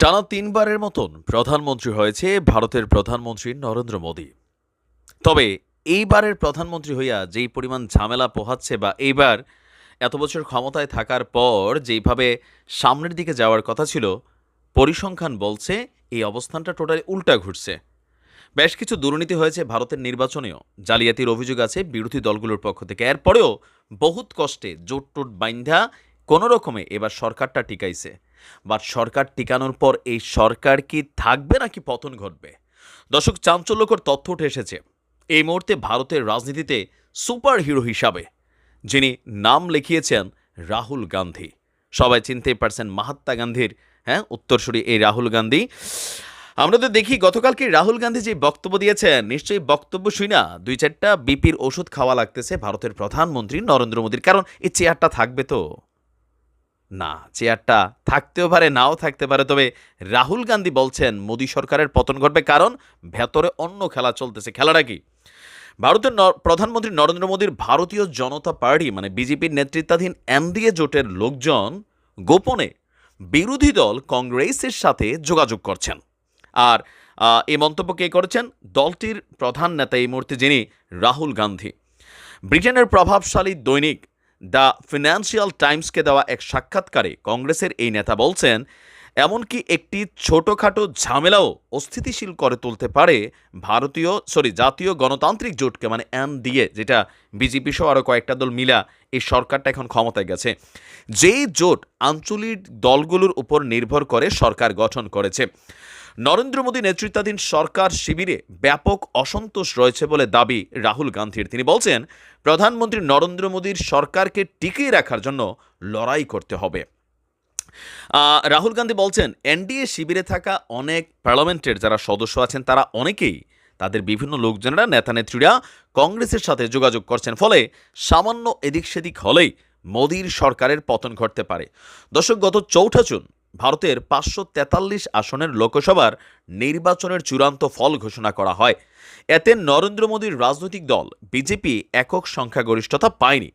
টানা তিনবারের মতন প্রধানমন্ত্রী হয়েছে ভারতের প্রধানমন্ত্রী নরেন্দ্র মোদী। তবে এইবারের প্রধানমন্ত্রী হইয়া যেই পরিমাণ ঝামেলা পোহাচ্ছে বা এইবার এত বছর ক্ষমতায় থাকার পর যেইভাবে সামনের দিকে যাওয়ার কথা ছিল, পরিসংখ্যান বলছে এই অবস্থানটা টোটালি উল্টা ঘুরছে। বেশ কিছু দুর্নীতি হয়েছে ভারতের নির্বাচনেও। জালিয়াতির অভিযোগ আছে বিরোধী দলগুলোর পক্ষ থেকে। এরপরেও বহুত কষ্টে জোট টোট বাইন্ধা কোনো রকমে এবার সরকারটা টিকাইছে। বাট সরকার টিকানোর পর এই সরকার কি থাকবে নাকি পতন ঘটবে? দর্শক, চাঞ্চল্যকর তথ্য উঠে এসেছে। এই মুহূর্তে ভারতের রাজনীতিতে সুপার হিরো হিসাবে, যিনি নাম লিখিয়েছেন রাহুল গান্ধী। সবাই চিনতেই পারছেন মহাত্মা গান্ধীর হ্যাঁ উত্তরসূরি এই রাহুল গান্ধী। আমরা তো দেখি, গতকালকে রাহুল গান্ধী যে বক্তব্য দিয়েছেন, নিশ্চয়ই বক্তব্য শুই না। দুই চারটা বিপির ওষুধ খাওয়া লাগতেছে ভারতের প্রধানমন্ত্রী নরেন্দ্র মোদীর, কারণ এই চেয়ারটা থাকবে তো। না, চেয়ারটা থাকতেও পারে, নাও থাকতে পারে, তবে রাহুল গান্ধী বলছেন মোদী সরকারের পতন ঘটবে কারণ ভেতরে অন্য খেলা চলতেছে। খেলাটা কি? ভারতের প্রধানমন্ত্রী নরেন্দ্র মোদীর ভারতীয় জনতা পার্টি মানে বিজেপির নেতৃত্বাধীন এনডিএ জোটের লোকজন গোপনে বিরোধী দল কংগ্রেসের সাথে যোগাযোগ করছেন। আর এই মন্তব্য কে করেছেন? দলটির প্রধান নেতা এই মুহূর্তে যিনি, রাহুল গান্ধী। ব্রিটেনের প্রভাবশালী দৈনিক দ্য ফিনান্সিয়াল টাইমসকে দেওয়া এক সাক্ষাৎকারে কংগ্রেসের এই নেতা বলছেন এমনকি একটি ছোটোখাটো ঝামেলাও অস্থিতিশীল করে তুলতে পারে ভারতীয় সরি জাতীয় গণতান্ত্রিক জোটকে মানে এনডিএ যেটা বিজেপি সহ আরও কয়েকটা দল মিলা এই সরকারটা এখন ক্ষমতায় গেছে। যেই জোট আঞ্চলিক দলগুলোর উপর নির্ভর করে সরকার গঠন করেছে। নরেন্দ্র মোদী নেতৃত্বাধীন সরকার শিবিরে ব্যাপক অসন্তোষ রয়েছে বলে দাবি রাহুল গান্ধীর। তিনি বলছেন, প্রধানমন্ত্রী নরেন্দ্র মোদীর সরকারকে টিকিয়ে রাখার জন্য লড়াই করতে হবে। রাহুল গান্ধী বলছেন, এনডিএ শিবিরে থাকা অনেক পার্লামেন্টের যারা সদস্য আছেন, তারা অনেকেই তাদের বিভিন্ন লোকজনেরা, নেতানেত্রীরা কংগ্রেসের সাথে যোগাযোগ করছেন। ফলে সামান্য এদিক সেদিক হলেই মোদীর সরকারের পতন ঘটতে পারে। দর্শক, গত চৌঠা জুন ভারতের পাঁচশো তেতাল্লিশ আসনের লোকসভার নির্বাচনের চূড়ান্ত ফল ঘোষণা করা হয়। এতে নরেন্দ্র মোদীর রাজনৈতিক দল, বিজেপি একক সংখ্যাগরিষ্ঠতা পায়নি।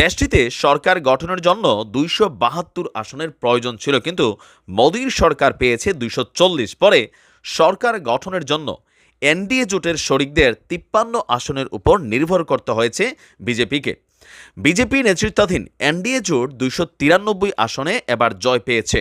দেশটিতে সরকার গঠনের জন্য দুইশো বাহাত্তর আসনের প্রয়োজন ছিল, কিন্তু মোদীর সরকার পেয়েছে দুইশো চল্লিশ। পরে সরকার গঠনের জন্য এনডিএ জোটের শরিকদের তিপ্পান্ন আসনের উপর নির্ভর করতে হয়েছে বিজেপিকে। বিজেপি নেতৃত্বাধীন এনডিএ জোট দুইশো তিরানব্বই আসনে এবার জয় পেয়েছে।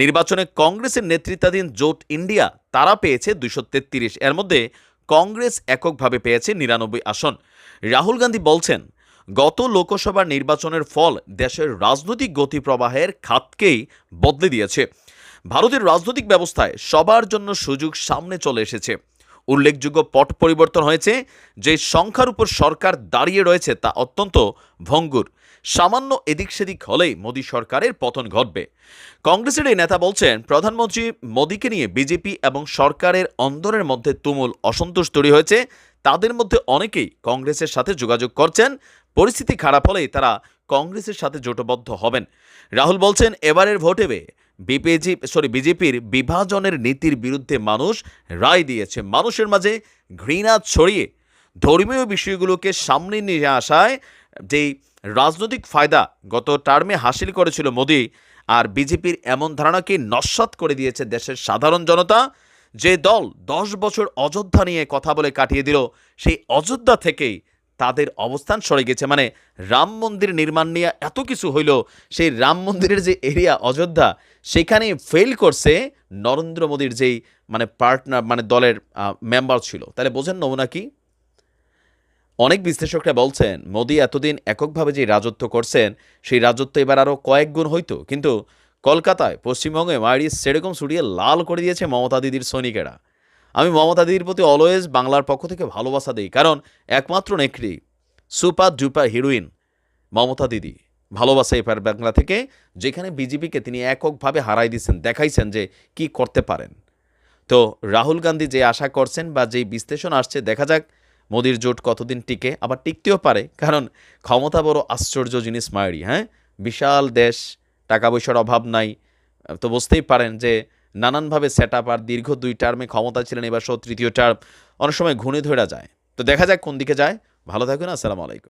নির্বাচনে কংগ্রেসের নেতৃত্বাধীন জোট ইন্ডিয়া তারা পেয়েছে দুইশো তেত্রিশ। এর মধ্যে কংগ্রেস এককভাবে পেয়েছে নিরানব্বই আসন। রাহুল গান্ধী বলছেন গত লোকসভা নির্বাচনের ফল দেশের রাজনৈতিক গতিপ্রবাহের খাতকেই বদলে দিয়েছে। ভারতের রাজনৈতিক ব্যবস্থায় সবার জন্য সুযোগ সামনে চলে এসেছে। উল্লেখযোগ্য পট পরিবর্তন হয়েছে, যে সংখ্যার উপর সরকার দাঁড়িয়ে রয়েছে তা অত্যন্ত ভঙ্গুর। সামান্য এদিক সেদিক হলেই মোদী সরকারের পতন ঘটবে। কংগ্রেসের এই নেতা বলছেন, প্রধানমন্ত্রী মোদীকে নিয়ে বিজেপি এবং সরকারের অন্দরের মধ্যে তুমুল অসন্তোষ তৈরি হয়েছে। তাদের মধ্যে অনেকেই কংগ্রেসের সাথে যোগাযোগ করছেন। পরিস্থিতি খারাপ হলেই তারা কংগ্রেসের সাথে জোটবদ্ধ হবেন। রাহুল বলছেন, এবারের ভোটে বিপিজি সরি, বিজেপির বিভাজনের নীতির বিরুদ্ধে মানুষ রায় দিয়েছে। মানুষের মাঝে ঘৃণা ছড়িয়ে ধর্মীয় বিষয়গুলোকে সামনে নিয়ে আসায় যেই রাজনৈতিক ফায়দা গত টার্মে হাসিল করেছিল মোদী আর বিজেপির এমন ধারণাকে নস্বাত করে দিয়েছে দেশের সাধারণ জনতা, যে দল দশ বছর অযোধ্যা নিয়ে কথা বলে কাটিয়ে দিল, সেই অযোধ্যা থেকেই তাদের অবস্থান সরে গেছে। মানে রাম মন্দির নির্মাণ নিয়ে এত কিছু হইল, সেই রাম মন্দিরের যে এরিয়া অযোধ্যা, সেখানে ফেল করছে নরেন্দ্র মোদীর যেই মানে পার্টনার মানে দলের মেম্বার ছিল। তাহলে বোঝেন নমুনা কি? অনেক বিশ্লেষকরা বলছেন, মোদী এতদিন এককভাবে যে রাজত্ব করছেন, সেই রাজত্ব এবার আরও কয়েক গুণ হইতো। কিন্তু কলকাতায় পশ্চিমবঙ্গে মারি সেরকম ছুটিয়ে লাল করে দিয়েছে মমতা দিদির সৈনিকেরা। আমি মমতা দিদির প্রতি অলওয়েজ বাংলার পক্ষ থেকে ভালোবাসা দিই, কারণ একমাত্র নেকড়ি, super duper heroine Mamata Didi. ভালোবাসা এপার বাংলা থেকে, যেখানে বিজেপিকে তিনি এককভাবে হারাই দিয়েছেন দেখাইছেন যে কি করতে পারেন। তো রাহুল গান্ধী যে আশা করছেন বা যেই বিশ্লেষণ আসছে, দেখা যাক মোদির জোট কতদিন টিকে, আবার টিকতেও পারে, কারণ ক্ষমতা বড় আশ্চর্য জিনিস মায়েরই হ্যাঁ? বিশাল দেশ, টাকা পয়সার অভাব নাই, তো বুঝতেই পারেন যে নানানভাবে সেট আপ আর দীর্ঘ দুই টার্মে ক্ষমতা ছিলেন এবার সহ তৃতীয় টার্ম অনেক সময় ঘুণে ধরা যায়। তো দেখা যাক কোন দিকে যায়। ভালো থাকুন, আসসালামু আলাইকুম।